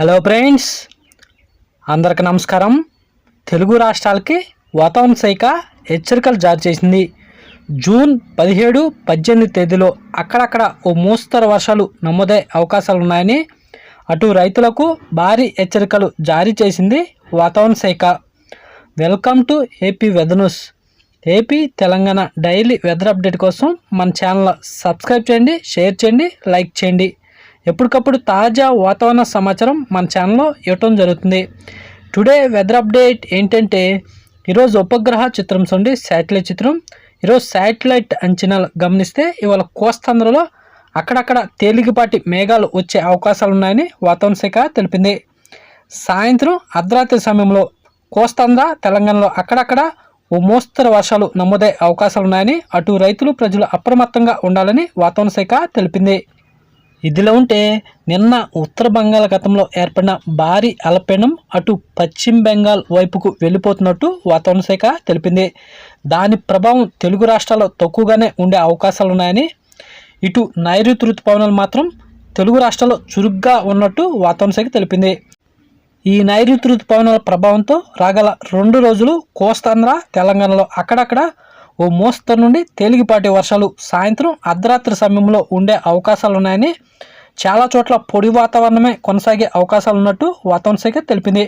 Hello friends అందరికి నమస్కారం. తెలుగు రాష్ట్రాలకి వాతావరణ శాఖ హెచ్చరికలు జారీ చేసింది. జూన్ పదిహేడు పద్దెనిమిది తేదీలో అక్కడక్కడ ఓ మోస్తరు వర్షాలు నమోదయ్యే అవకాశాలు ఉన్నాయని అటు రైతులకు భారీ హెచ్చరికలు జారీ చేసింది వాతావరణ శాఖ. Welcome to AP weather news. AP Telangana daily weather update కోసం మన ఛానల్ సబ్స్క్రైబ్ చేయండి షేర్ చేయండి లైక్ చేయండి. ఎప్పటికప్పుడు తాజా వాతావరణ సమాచారం మన ఛానల్లో ఇవ్వటం జరుగుతుంది. టుడే వెదర్ అప్డేట్ ఏంటంటే ఈరోజు ఉపగ్రహ చిత్రం చూడండి శాటిలైట్ చిత్రం. ఈరోజు శాటిలైట్ అంచనాలు గమనిస్తే ఇవాళ కోస్తాంధ్రలో అక్కడక్కడ తేలికపాటి మేఘాలు వచ్చే అవకాశాలు ఉన్నాయని వాతావరణ శాఖ తెలిపింది. సాయంత్రం అర్ధరాత్రి సమయంలో కోస్తాంధ్ర తెలంగాణలో అక్కడక్కడ ఓ మోస్తరు వర్షాలు నమోదయ్యే అవకాశాలు ఉన్నాయని అటు రైతులు ప్రజలు అప్రమత్తంగా ఉండాలని వాతావరణ శాఖ తెలిపింది. ఇదిలో ఉంటే నిన్న ఉత్తర బంగాళాఖాతంలో ఏర్పడిన భారీ అల్పపీడనం అటు పశ్చిమ బెంగాల్ వైపుకు వెళ్ళిపోతున్నట్టు వాతావరణ శాఖ తెలిపింది. దాని ప్రభావం తెలుగు రాష్ట్రాల్లో తక్కువగానే ఉండే అవకాశాలు ఉన్నాయని ఇటు నైరుతి ఋతుపవనాలు మాత్రం తెలుగు రాష్ట్రాల్లో చురుగ్గా ఉన్నట్టు వాతావరణ శాఖ తెలిపింది. ఈ నైరుతి ఋతుపవనాల ప్రభావంతో రాగల రెండు రోజులు కోస్తాంధ్ర తెలంగాణలో అక్కడక్కడ ఓ మోస్తరు నుండి తేలికపాటి వర్షాలు సాయంత్రం అర్ధరాత్రి సమయంలో ఉండే అవకాశాలు ఉన్నాయని చాలా చోట్ల పొడి వాతావరణమే కొనసాగే అవకాశాలు ఉన్నట్టు వాతావరణ శాఖ తెలిపింది.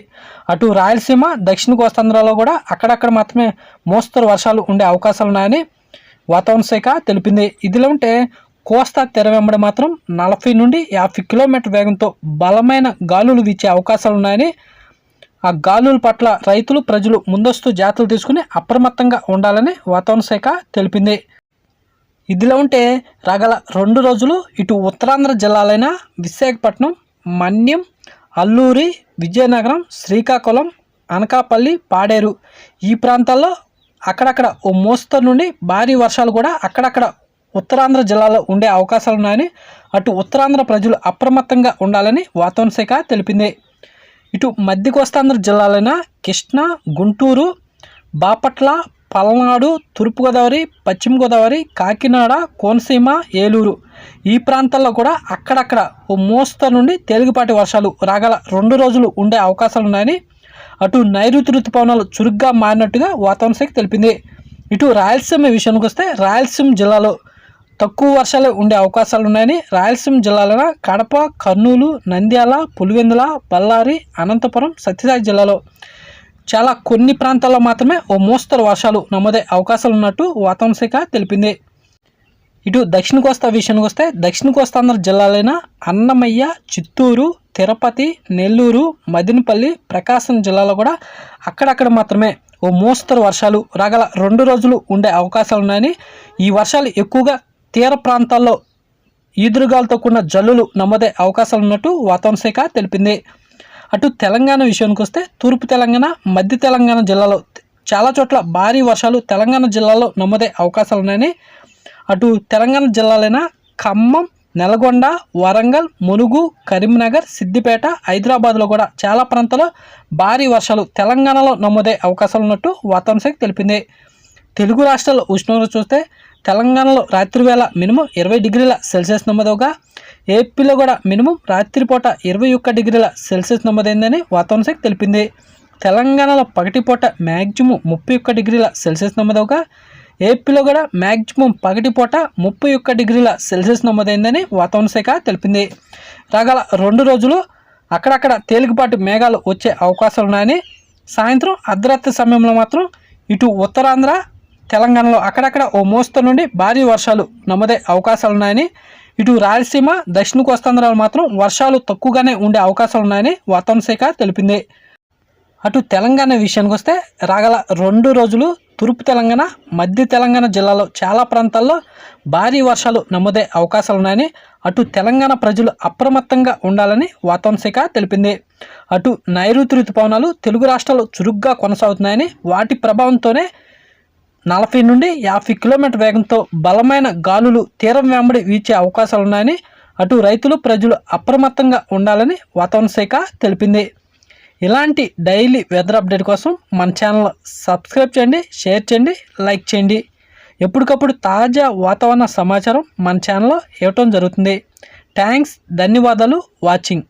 అటు రాయలసీమ దక్షిణ కోస్తాంధ్రలో కూడా అక్కడక్కడ మాత్రమే మోస్తరు వర్షాలు ఉండే అవకాశాలు ఉన్నాయని వాతావరణ శాఖ తెలిపింది. ఇదిలో ఉంటే కోస్తా తెర వెంబడి మాత్రం నలభై నుండి యాభై కిలోమీటర్ వేగంతో బలమైన గాలులు వీచే అవకాశాలు ఉన్నాయని ఆ గాలుల పట్ల రైతులు ప్రజలు ముందస్తు జాగ్రత్తలు తీసుకుని అప్రమత్తంగా ఉండాలని వాతావరణ శాఖ తెలిపింది. ఇదిలో ఉంటే రాగల రెండు రోజులు ఇటు ఉత్తరాంధ్ర జిల్లాలైన విశాఖపట్నం మన్యం అల్లూరి విజయనగరం శ్రీకాకుళం అనకాపల్లి పాడేరు ఈ ప్రాంతాల్లో అక్కడక్కడ ఓ మోస్తరు నుండి భారీ వర్షాలు కూడా అక్కడక్కడ ఉత్తరాంధ్ర జిల్లాలో ఉండే అవకాశాలు ఉన్నాయని అటు ఉత్తరాంధ్ర ప్రజలు అప్రమత్తంగా ఉండాలని వాతావరణ శాఖ తెలిపింది. ఇటు మధ్య కోస్తాంధ్ర జిల్లాలైన కృష్ణా గుంటూరు బాపట్ల పల్నాడు తూర్పుగోదావరి పశ్చిమ గోదావరి కాకినాడ కోనసీమ ఏలూరు. ఈ ప్రాంతాల్లో కూడా అక్కడక్కడ ఓ మోస్తరు నుండి తేలికపాటి వర్షాలు రాగల రెండు రోజులు ఉండే అవకాశాలు ఉన్నాయని అటు నైరుతి ఋతుపవనాలు చురుగ్గా మారినట్టుగా వాతావరణ శాఖ తెలిపింది. ఇటు రాయలసీమ విషయానికి వస్తే రాయలసీమ జిల్లాలో తక్కువ వర్షాలు ఉండే అవకాశాలు ఉన్నాయని రాయలసీమ జిల్లాలైన కడప కర్నూలు నంద్యాల పులివెందుల బళ్ళారి అనంతపురం సత్యసాయి జిల్లాలో చాలా కొన్ని ప్రాంతాల్లో మాత్రమే ఓ మోస్తరు వర్షాలు నమోదే అవకాశాలు ఉన్నట్టు వాతావరణ శాఖ తెలిపింది. ఇటు దక్షిణ కోస్తా విషయానికి వస్తే దక్షిణ కోస్తాంధ్ర జిల్లాలైన అన్నమయ్య చిత్తూరు తిరుపతి నెల్లూరు మదినపల్లి ప్రకాశం జిల్లాలో కూడా అక్కడక్కడ మాత్రమే ఓ మోస్తరు వర్షాలు రాగల రెండు రోజులు ఉండే అవకాశాలు ఉన్నాయని ఈ వర్షాలు ఎక్కువగా తీర ప్రాంతాల్లో ఈదురుగాలతో కూడిన జల్లులు నమ్మదే అవకాశాలు ఉన్నట్టు వాతావరణ శాఖ తెలిపింది. అటు తెలంగాణ విషయానికి వస్తే తూర్పు తెలంగాణ మధ్య తెలంగాణ జిల్లాలో చాలా చోట్ల భారీ వర్షాలు తెలంగాణ జిల్లాలో నమ్మదే అవకాశాలు ఉన్నాయని అటు తెలంగాణ జిల్లాలైన ఖమ్మం నల్గొండ వరంగల్ ములుగు కరీంనగర్ సిద్దిపేట హైదరాబాద్లో కూడా చాలా ప్రాంతాల్లో భారీ వర్షాలు తెలంగాణలో నమోదే అవకాశాలు ఉన్నట్టు వాతావరణ శాఖ తెలిపింది. తెలుగు రాష్ట్రాల ఉష్ణోగ్రత చూస్తే తెలంగాణలో రాత్రి వేళ మినిమం ఇరవై డిగ్రీల సెల్సియస్ నమోదవగా ఏపీలో కూడా మినిమం రాత్రిపూట ఇరవై ఒక్క డిగ్రీల సెల్సియస్ నమోదైందని వాతావరణ శాఖ తెలిపింది. తెలంగాణలో పగటిపూట మ్యాక్సిమం ముప్పై ఒక్క డిగ్రీల సెల్సియస్ నమోదవగా ఏపీలో కూడా మ్యాక్సిమం పగటిపూట ముప్పై ఒక్క డిగ్రీల సెల్సియస్ నమోదైందని వాతావరణ శాఖ తెలిపింది. రాగల రెండు రోజులు అక్కడక్కడ తేలికపాటి మేఘాలు వచ్చే అవకాశాలు ఉన్నాయని సాయంత్రం అర్ధరాత్రి సమయంలో మాత్రం ఇటు ఉత్తరాంధ్ర తెలంగాణలో అక్కడక్కడ ఓ మోస్తరు నుండి భారీ వర్షాలు నమోదే అవకాశాలున్నాయని ఇటు రాయలసీమ దక్షిణ కోస్తాంధ్రాలు మాత్రం వర్షాలు తక్కువగానే ఉండే అవకాశాలు ఉన్నాయని వాతావరణ శాఖ తెలిపింది. అటు తెలంగాణ విషయానికి వస్తే రాగల రెండు రోజులు తూర్పు తెలంగాణ మధ్య తెలంగాణ జిల్లాలో చాలా ప్రాంతాల్లో భారీ వర్షాలు నమోదే అవకాశాలున్నాయని అటు తెలంగాణ ప్రజలు అప్రమత్తంగా ఉండాలని వాతావరణ శాఖ తెలిపింది. అటు నైరుతి ఋతుపవనాలు తెలుగు రాష్ట్రాలు చురుగ్గా కొనసాగుతున్నాయని వాటి ప్రభావంతోనే నలభై నుండి యాభై కిలోమీటర్ వేగంతో బలమైన గాలులు తీరం వెంబడి వీచే అవకాశాలు ఉన్నాయని అటు రైతులు ప్రజలు అప్రమత్తంగా ఉండాలని వాతావరణ శాఖ తెలిపింది. ఇలాంటి డైలీ వెదర్ అప్డేట్ కోసం మన ఛానల్ సబ్స్క్రైబ్ చేయండి షేర్ చేయండి లైక్ చేయండి. ఎప్పటికప్పుడు తాజా వాతావరణ సమాచారం మన ఛానల్లో ఇవ్వటం జరుగుతుంది. థ్యాంక్స్ ధన్యవాదాలు వాచింగ్.